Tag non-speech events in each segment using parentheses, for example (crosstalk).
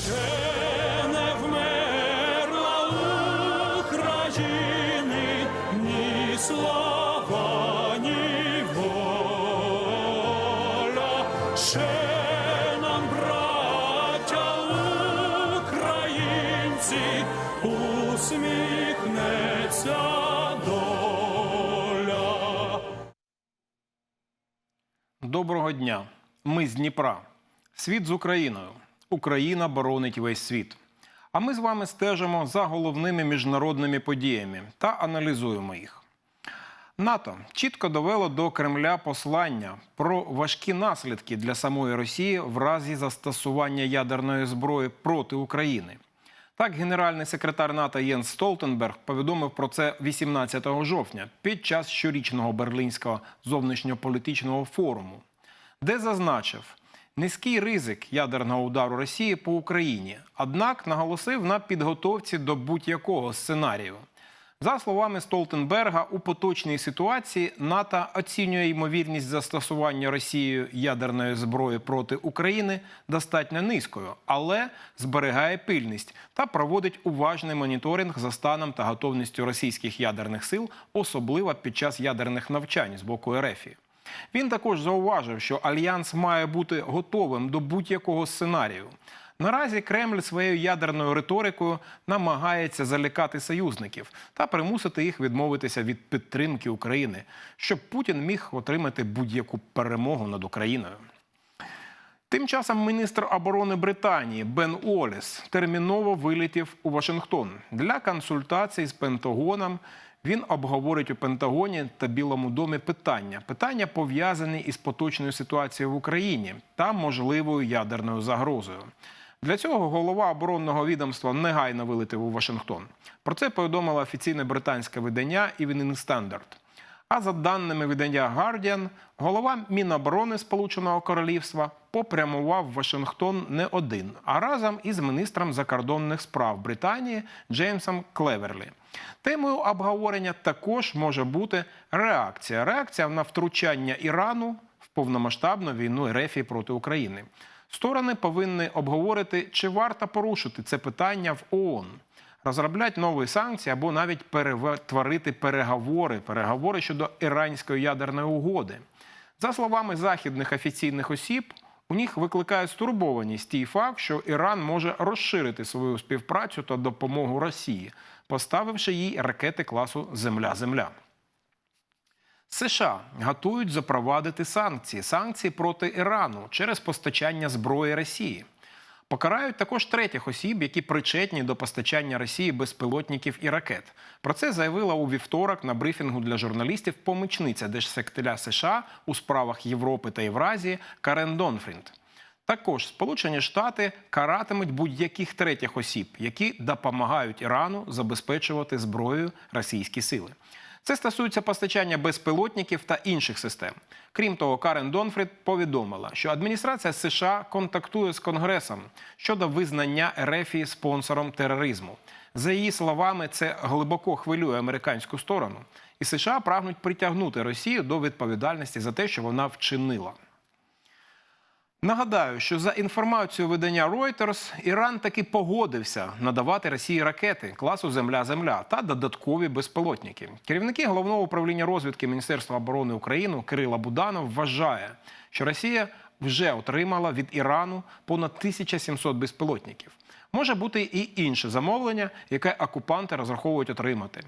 Ще не вмерла ні слава, ні. Ще нам, браття українці, усміхнеться. Доброго дня. Ми з Дніпра. Світ з Україною. Україна боронить весь світ. А ми з вами стежимо за головними міжнародними подіями та аналізуємо їх. НАТО чітко довело до Кремля послання про важкі наслідки для самої Росії в разі застосування ядерної зброї проти України. Так, генеральний секретар НАТО Єнс Столтенберг повідомив про це 18 жовтня під час щорічного берлінського зовнішньополітичного форуму, де зазначив низький ризик ядерного удару Росії по Україні, однак наголосив на підготовці до будь-якого сценарію. За словами Столтенберга, у поточній ситуації НАТО оцінює ймовірність застосування Росією ядерної зброї проти України достатньо низькою, але зберігає пильність та проводить уважний моніторинг за станом та готовністю російських ядерних сил, особливо під час ядерних навчань з боку РФ. Він також зауважив, що альянс має бути готовим до будь-якого сценарію. Наразі Кремль своєю ядерною риторикою намагається залякати союзників та примусити їх відмовитися від підтримки України, щоб Путін міг отримати будь-яку перемогу над Україною. Тим часом міністр оборони Британії Бен Уоллес терміново вилетів у Вашингтон для консультацій з Пентагоном. Він обговорить у Пентагоні та Білому домі питання. Питання пов'язані із поточною ситуацією в Україні та можливою ядерною загрозою. Для цього голова оборонного відомства негайно вилетів у Вашингтон. Про це повідомило офіційне британське видання Evening Standard. А за даними видання Guardian, голова Міноборони Сполученого Королівства попрямував в Вашингтон не один, а разом із міністром закордонних справ Британії Джеймсом Клеверлі. Темою обговорення також може бути реакція. Реакція на втручання Ірану в повномасштабну війну РФ проти України. Сторони повинні обговорити, чи варто порушити це питання в ООН розроблять нові санкції або навіть перетворити переговори, переговори щодо іранської ядерної угоди. За словами західних офіційних осіб, у них викликає стурбованість тій факт, що Іран може розширити свою співпрацю та допомогу Росії, поставивши їй ракети класу Земля-Земля. США готують запровадити санкції, санкції проти Ірану через постачання зброї Росії. Покарають також третіх осіб, які причетні до постачання Росії безпілотників і ракет. Про це заявила у вівторок на брифінгу для журналістів помічниця держсекретаря США у справах Європи та Євразії Карен Донфрінд. Також Сполучені Штати каратимуть будь-яких третіх осіб, які допомагають Ірану забезпечувати зброєю російські сили. Це стосується постачання безпілотників та інших систем. Крім того, Карен Донфрід повідомила, що адміністрація США контактує з Конгресом щодо визнання РФ спонсором тероризму. За її словами, це глибоко хвилює американську сторону, і США прагнуть притягнути Росію до відповідальності за те, що вона вчинила. Нагадаю, що за інформацією видання Reuters, Іран таки погодився надавати Росії ракети класу Земля-Земля та додаткові безпілотники. Керівники головного управління розвідки Міністерства оборони України Кирила Буданов вважає, що Росія вже отримала від Ірану понад 1700 безпілотників. Може бути і інше замовлення, яке окупанти розраховують отримати.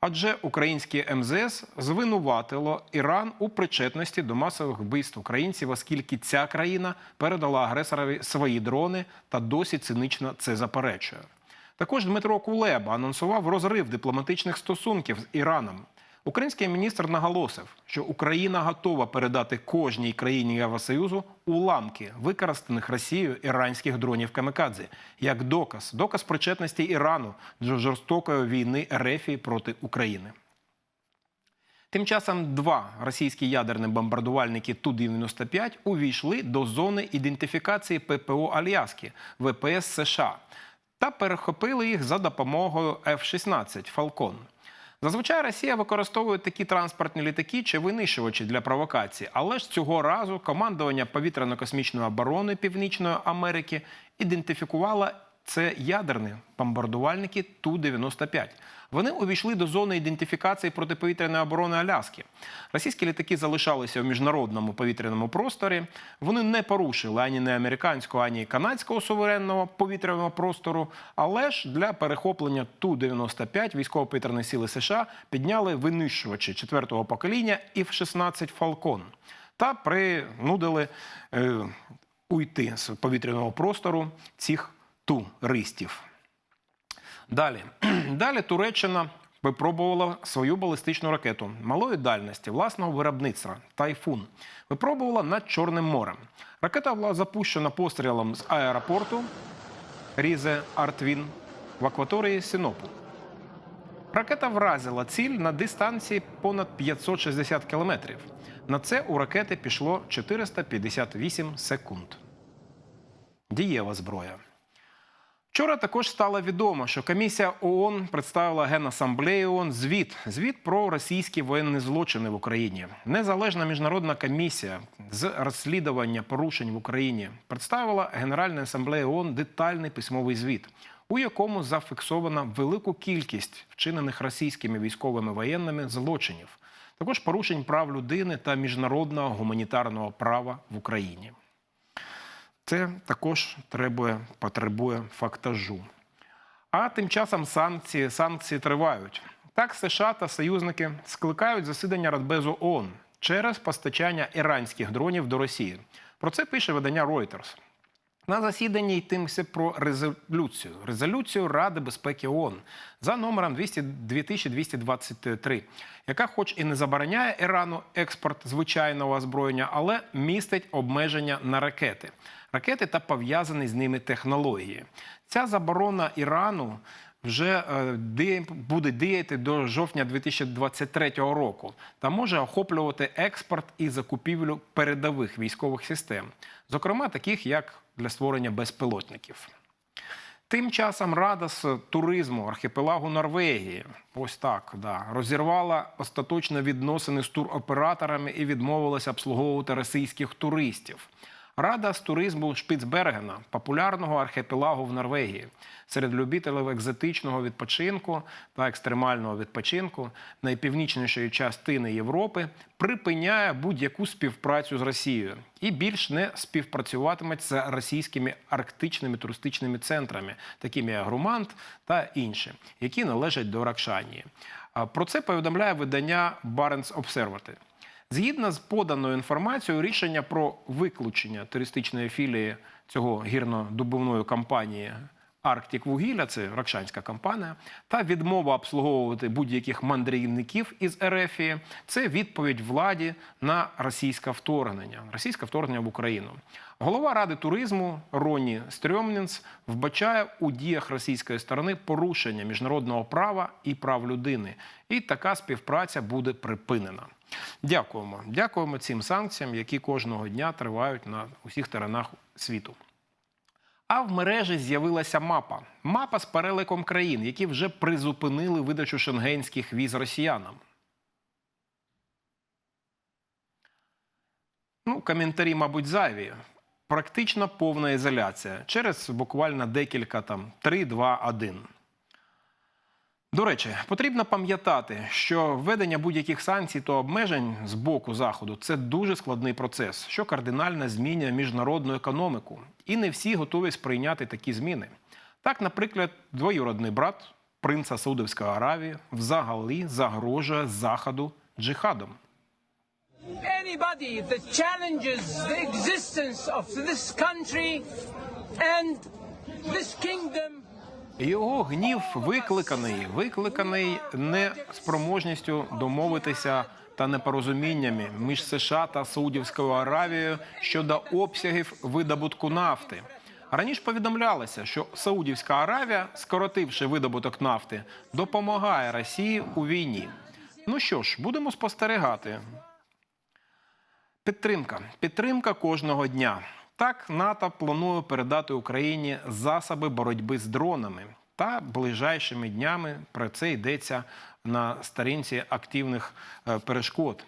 Адже українське МЗС звинуватило Іран у причетності до масових вбивств українців, оскільки ця країна передала агресорові свої дрони та досі цинично це заперечує. Також Дмитро Кулеба анонсував розрив дипломатичних стосунків з Іраном. Український міністр наголосив, що Україна готова передати кожній країні Євросоюзу уламки використаних Росією іранських дронів Камикадзе як доказ, доказ причетності Ірану до жорстокої війни Ерефії проти України. Тим часом два російські ядерні бомбардувальники Ту-95 увійшли до зони ідентифікації ППО Альяски ВПС США та перехопили їх за допомогою F-16 Фалкон. Зазвичай Росія використовує такі транспортні літаки чи винищувачі для провокації, але ж цього разу командування повітряно-космічної оборони Північної Америки ідентифікувало це ядерні бомбардувальники Ту-95. Вони увійшли до зони ідентифікації протиповітряної оборони Аляски. Російські літаки залишалися в міжнародному повітряному просторі. Вони не порушили ані не американського, ані канадського суверенного повітряного простору. Але ж для перехоплення Ту-95 військово-повітряні сили США підняли винищувачі четвертого покоління Іф-16 Фалкон та принудили е, уйти з повітряного простору цих туристів. Далі. (clears throat) Далі Туреччина випробувала свою балістичну ракету малої дальності власного виробництва Тайфун. Випробувала над Чорним морем. Ракета була запущена пострілом з аеропорту Різе Артвін в акваторії Синопу. Ракета вразила ціль на дистанції понад 560 кілометрів. На це у ракети пішло 458 секунд. Дієва зброя. Вчора також стало відомо, що комісія ООН представила Генасамблеї ООН звіт звіт про російські воєнні злочини в Україні. Незалежна міжнародна комісія з розслідування порушень в Україні представила Генеральній асамблеї ООН детальний письмовий звіт, у якому зафіксована велику кількість вчинених російськими військовими воєнними злочинів, також порушень прав людини та міжнародного гуманітарного права в Україні. Це також требує, потребує фактажу. А тим часом санкції, санкції тривають. Так, США та союзники скликають засідання Радбезу ООН через постачання іранських дронів до Росії. Про це пише видання Reuters. На засіданні йтиметься про резолюцію. Резолюцію Ради безпеки ООН за номером 200 2223, яка хоч і не забороняє Ірану експорт звичайного озброєння, але містить обмеження на ракети. Ракети та пов'язані з ними технології. Ця заборона Ірану вже е, буде діяти до жовтня 2023 року та може охоплювати експорт і закупівлю передових військових систем, зокрема таких як для створення безпілотників. Тим часом Рада з туризму архіпелагу Норвегії, ось так, да, розірвала остаточно відносини з туроператорами і відмовилася обслуговувати російських туристів. Рада з туризму Шпіцбергена, популярного архіпелагу в Норвегії, серед любителів екзотичного відпочинку та екстремального відпочинку найпівнічнішої частини Європи, припиняє будь-яку співпрацю з Росією і більш не співпрацюватиме з російськими арктичними туристичними центрами, такими як Грумант та інші, які належать до Ракшанії. Про це повідомляє видання Barents Observatory. Згідно з поданою інформацією, рішення про виключення туристичної філії цього гірнодобувної компанії Арктик Вугілля, це ракшанська компанія, та відмова обслуговувати будь-яких мандрівників із Ерефії – це відповідь владі на російське вторгнення, російське вторгнення в Україну. Голова ради туризму Роні Стрьомнінс вбачає у діях російської сторони порушення міжнародного права і прав людини, і така співпраця буде припинена. Дякуємо. Дякуємо цим санкціям, які кожного дня тривають на усіх теренах світу. А в мережі з'явилася мапа. Мапа з переликом країн, які вже призупинили видачу шенгенських віз росіянам. Ну, коментарі, мабуть, зайві. Практично повна ізоляція через буквально декілька там 3, 2, 1. До речі, потрібно пам'ятати, що введення будь-яких санкцій та обмежень з боку заходу це дуже складний процес, що кардинально змінює міжнародну економіку, і не всі готові сприйняти такі зміни. Так, наприклад, двоюродний брат принца Саудовської Аравії взагалі загрожує заходу джихадом. anybody that challenges the Його гнів викликаний, викликаний неспроможністю домовитися та непорозуміннями між США та Саудівською Аравією щодо обсягів видобутку нафти. Раніше повідомлялося, що Саудівська Аравія, скоротивши видобуток нафти, допомагає Росії у війні. Ну що ж, будемо спостерігати. Підтримка. Підтримка кожного дня. Так, НАТО планує передати Україні засоби боротьби з дронами. Та ближайшими днями про це йдеться на сторінці активних е, перешкод.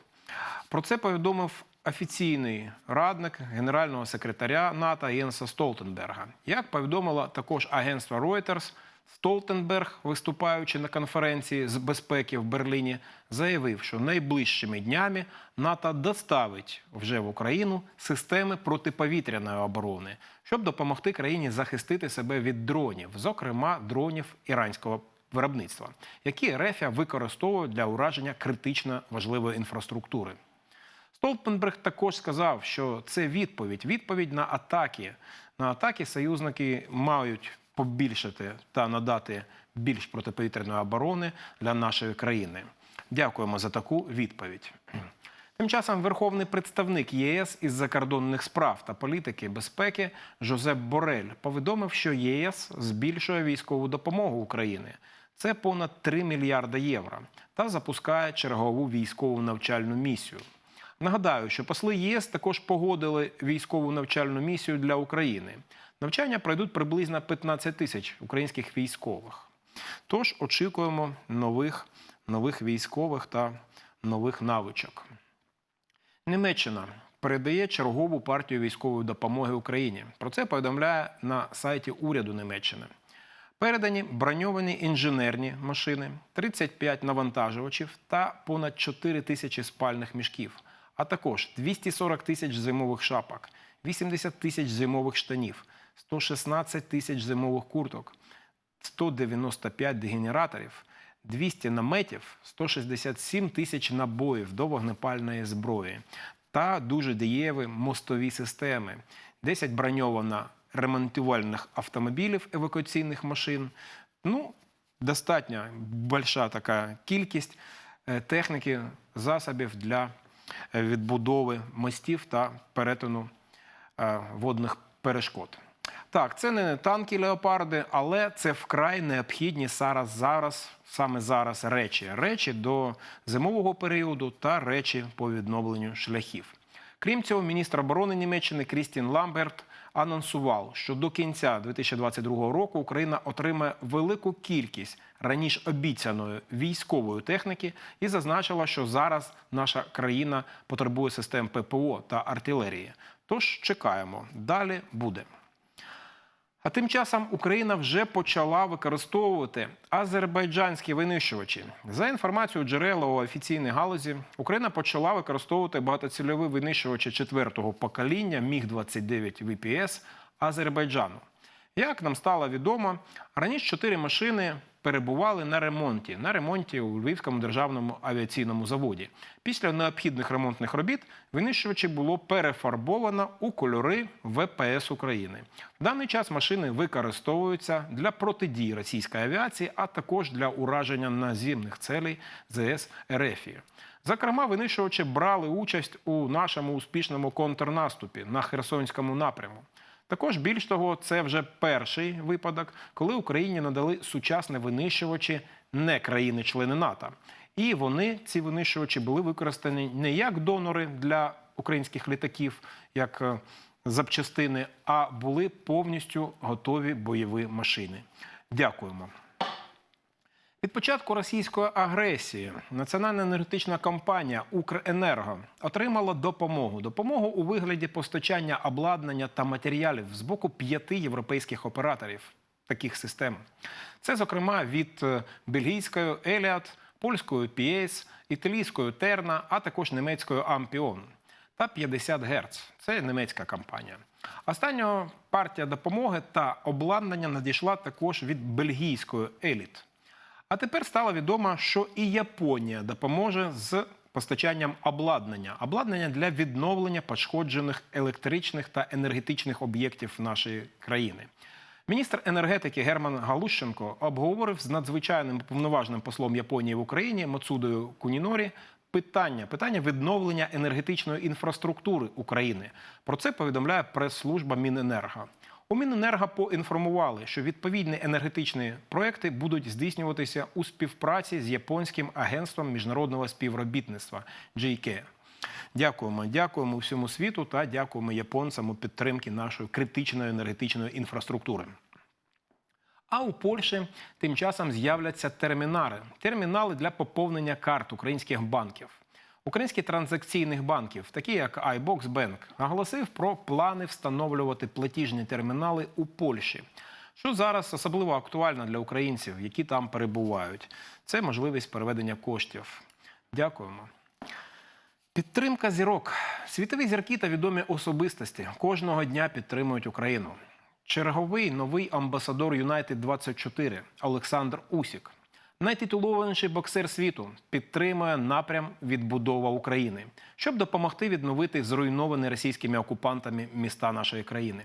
Про це повідомив офіційний радник генерального секретаря НАТО Єнса Столтенберга. Як повідомило також агентство Reuters, Столтенберг, виступаючи на конференції з безпеки в Берліні, заявив, що найближчими днями НАТО доставить вже в Україну системи протиповітряної оборони, щоб допомогти країні захистити себе від дронів, зокрема дронів іранського виробництва, які РФ використовують для ураження критично важливої інфраструктури. Столтенберг також сказав, що це відповідь. Відповідь на атаки. На атаки союзники мають побільшити та надати більш протиповітряної оборони для нашої країни. Дякуємо за таку відповідь. Тим часом верховний представник ЄС із закордонних справ та політики безпеки Жозеп Борель повідомив, що ЄС збільшує військову допомогу Україні. Це понад 3 мільярди євро та запускає чергову військову навчальну місію. Нагадаю, що посли ЄС також погодили військову навчальну місію для України. Навчання пройдуть приблизно 15 тисяч українських військових. Тож очікуємо нових, нових військових та нових навичок. Німеччина передає чергову партію військової допомоги Україні. Про це повідомляє на сайті уряду Німеччини. Передані броньовані інженерні машини, 35 навантажувачів та понад 4 тисячі спальних мішків, а також 240 тисяч зимових шапок, 80 тисяч зимових штанів, 116 тисяч зимових курток, 195 дегенераторів, 200 наметів, 167 тисяч набоїв до вогнепальної зброї та дуже дієві мостові системи, 10 броньовано ремонтувальних автомобілів, евакуаційних машин. Ну, достатньо большая така кількість е, техніки, засобів для е, відбудови мостів та перетину е, водних перешкод. Так, це не танки леопарди, але це вкрай необхідні зараз, зараз, саме зараз речі. Речі до зимового періоду та речі по відновленню шляхів. Крім цього, міністр оборони Німеччини Крістін Ламберт анонсував, що до кінця 2022 року Україна отримає велику кількість раніше обіцяної військової техніки і зазначила, що зараз наша країна потребує систем ППО та артилерії. Тож чекаємо, далі буде. А тим часом Україна вже почала використовувати азербайджанські винищувачі. За інформацією джерела у офіційній галузі, Україна почала використовувати багатоцільові винищувачі четвертого покоління Міг-29 ВПС Азербайджану. Як нам стало відомо, раніше чотири машини перебували на ремонті на ремонті у Львівському державному авіаційному заводі. Після необхідних ремонтних робіт винищувачі було перефарбовано у кольори ВПС України. В даний час машини використовуються для протидії російської авіації, а також для ураження наземних целей ЗС РФ. Зокрема, винищувачі брали участь у нашому успішному контрнаступі на Херсонському напряму. Також більш того, це вже перший випадок, коли Україні надали сучасні винищувачі не країни-члени НАТО. І вони, ці винищувачі, були використані не як донори для українських літаків, як е, запчастини, а були повністю готові бойові машини. Дякуємо. Від початку російської агресії національна енергетична компанія Укренерго отримала допомогу. Допомогу у вигляді постачання обладнання та матеріалів з боку п'яти європейських операторів таких систем. Це, зокрема, від е, бельгійської Еліат, польської PS, італійської Терна, а також німецької Ампіон та 50 Гц. Це німецька компанія. Остання партія допомоги та обладнання надійшла також від бельгійської Еліт. А тепер стало відомо, що і Японія допоможе з постачанням обладнання, обладнання для відновлення пошкоджених електричних та енергетичних об'єктів нашої країни. Міністр енергетики Герман Галущенко обговорив з надзвичайним повноважним послом Японії в Україні Мацудою Кунінорі питання питання відновлення енергетичної інфраструктури України. Про це повідомляє прес-служба Міненерго. У Міненерго поінформували, що відповідні енергетичні проекти будуть здійснюватися у співпраці з японським агентством міжнародного співробітництва JK. Дякуємо, дякуємо всьому світу та дякуємо японцям у підтримки нашої критичної енергетичної інфраструктури. А у Польщі тим часом з'являться термінари, термінали для поповнення карт українських банків. Український транзакційних банків, такі як iBox Bank, наголосив про плани встановлювати платіжні термінали у Польщі, що зараз особливо актуально для українців, які там перебувають. Це можливість переведення коштів. Дякуємо. Підтримка зірок. Світові зірки та відомі особистості кожного дня підтримують Україну. Черговий новий амбасадор Юнайтед 24 Олександр Усік. Найтитулованіший боксер світу підтримує напрям відбудова України, щоб допомогти відновити зруйновані російськими окупантами міста нашої країни.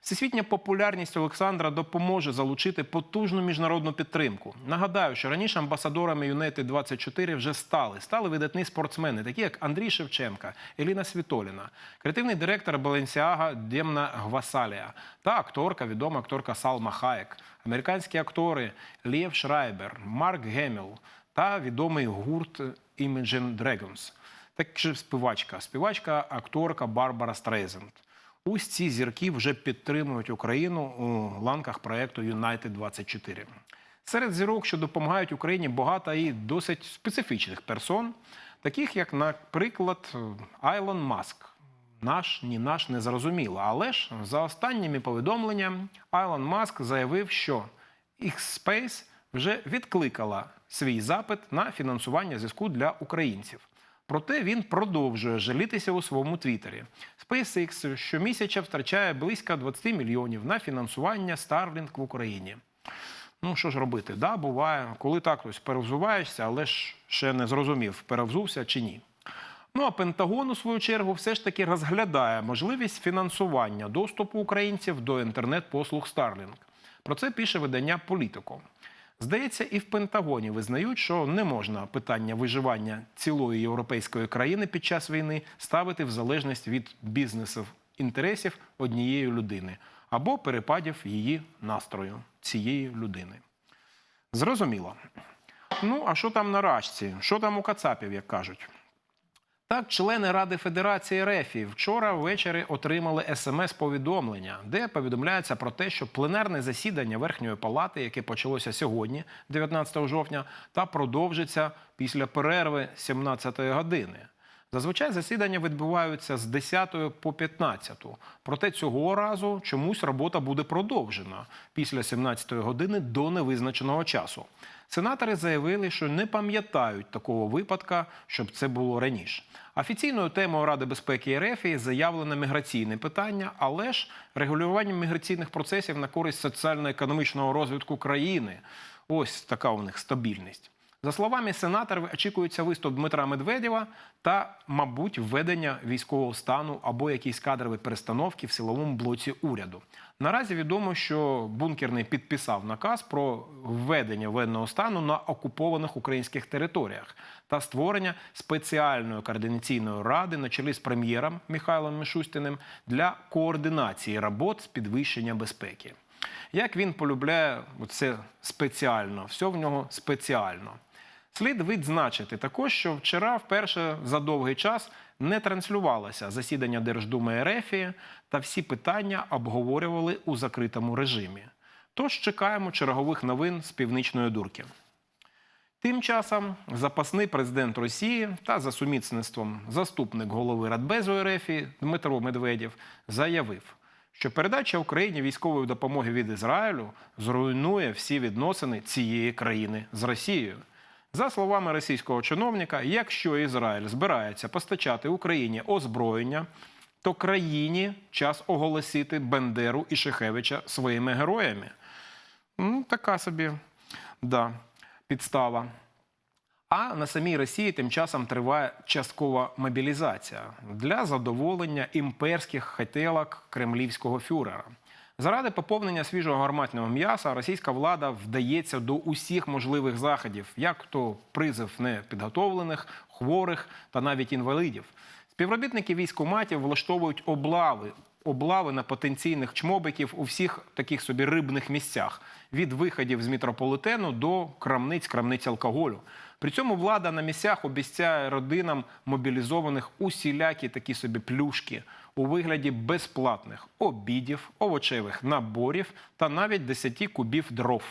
Всесвітня популярність Олександра допоможе залучити потужну міжнародну підтримку. Нагадаю, що раніше амбасадорами Юнайтед 24 вже стали. Стали видатні спортсмени, такі як Андрій Шевченка, Еліна Світоліна, креативний директор Баленсіага Демна Гвасалія та акторка, відома акторка Салма Хаєк, американські актори Лєв Шрайбер, Марк Геміл та відомий гурт Imagine Dragons. Також співачка, співачка, акторка Барбара Стрейзенд. Ось ці зірки вже підтримують Україну у ланках проекту United 24 Серед зірок, що допомагають Україні, багато і досить специфічних персон, таких як, наприклад, Айлон Маск. Наш, ні наш не зрозуміло. Але ж за останніми повідомленнями Айлон Маск заявив, що X-Space вже відкликала свій запит на фінансування зв'язку для українців. Проте він продовжує жалітися у своєму твіттері. SpaceX щомісяця втрачає близько 20 мільйонів на фінансування Starlink в Україні. Ну що ж робити? Да, буває, коли так ось перевзуваєшся, але ж ще не зрозумів, перевзувся чи ні. Ну а Пентагон, у свою чергу, все ж таки розглядає можливість фінансування доступу українців до інтернет-послуг Starlink. Про це пише видання Політико. Здається, і в Пентагоні визнають, що не можна питання виживання цілої європейської країни під час війни ставити в залежність від бізнесів інтересів однієї людини або перепадів її настрою цієї людини. Зрозуміло. Ну, а що там на рачці? Що там у Кацапів, як кажуть? Так, члени Ради Федерації РЕФІ вчора ввечері отримали смс-повідомлення, де повідомляється про те, що пленарне засідання Верхньої палати, яке почалося сьогодні, 19 жовтня, та продовжиться після перерви 17 години. Зазвичай засідання відбуваються з 10 по 15. Проте цього разу чомусь робота буде продовжена після 17 години до невизначеного часу. Сенатори заявили, що не пам'ятають такого випадка, щоб це було раніше. Офіційною темою Ради безпеки РФ заявлено міграційне питання, але ж регулювання міграційних процесів на користь соціально-економічного розвитку країни. Ось така у них стабільність. За словами сенаторів, очікується виступ Дмитра Медведєва та, мабуть, введення військового стану або якісь кадрові перестановки в силовому блоці уряду. Наразі відомо, що бункерний підписав наказ про введення воєнного стану на окупованих українських територіях та створення спеціальної координаційної ради на чолі з прем'єром Михайлом Мішустіним для координації робот з підвищення безпеки. Як він полюбляє це спеціально, все в нього спеціально. Слід відзначити також, що вчора вперше за довгий час не транслювалося засідання Держдуми РФ та всі питання обговорювали у закритому режимі. Тож чекаємо чергових новин з північної дурки. Тим часом запасний президент Росії та за сумісництвом заступник голови Радбезу РФ Дмитро Медведєв заявив, що передача Україні військової допомоги від Ізраїлю зруйнує всі відносини цієї країни з Росією. За словами російського чиновника, якщо Ізраїль збирається постачати Україні озброєння, то країні час оголосити Бендеру і Шехевича своїми героями. Ну, така собі да, підстава. А на самій Росії тим часом триває часткова мобілізація для задоволення імперських хотілок кремлівського фюрера. Заради поповнення свіжого гарматного м'яса російська влада вдається до усіх можливих заходів, як то призив непідготовлених, хворих та навіть інвалідів. Співробітники військоматів влаштовують облави облави на потенційних чмобиків у всіх таких собі рибних місцях від виходів з метрополітену до крамниць, крамниць алкоголю. При цьому влада на місцях обіцяє родинам мобілізованих усілякі такі собі плюшки у вигляді безплатних обідів, овочевих наборів та навіть 10 кубів дров.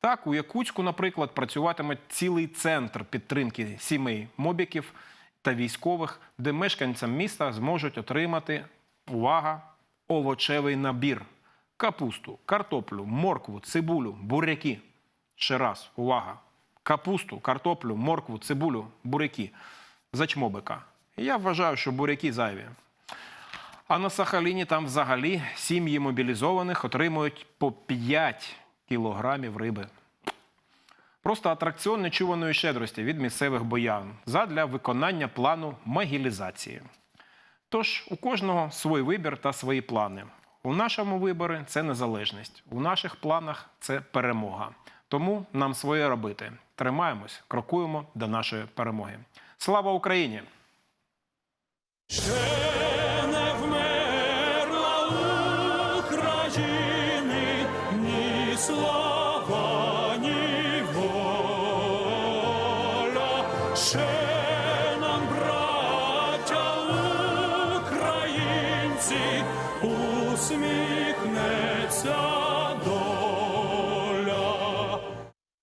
Так, у Якутську, наприклад, працюватиме цілий центр підтримки сімей мобіків та військових, де мешканцям міста зможуть отримати увага, овочевий набір: капусту, картоплю, моркву, цибулю, буряки. Ще раз, увага! Капусту, картоплю, моркву, цибулю, буряки. За чмобика. Я вважаю, що буряки зайві. А на Сахаліні там взагалі сім'ї мобілізованих отримують по 5 кілограмів риби. Просто атракціон нечуваної щедрості від місцевих боян задля виконання плану могілізації. Тож у кожного свій вибір та свої плани. У нашому виборі це незалежність, у наших планах це перемога. Тому нам своє робити. Тримаємось, крокуємо до нашої перемоги. Слава Україні!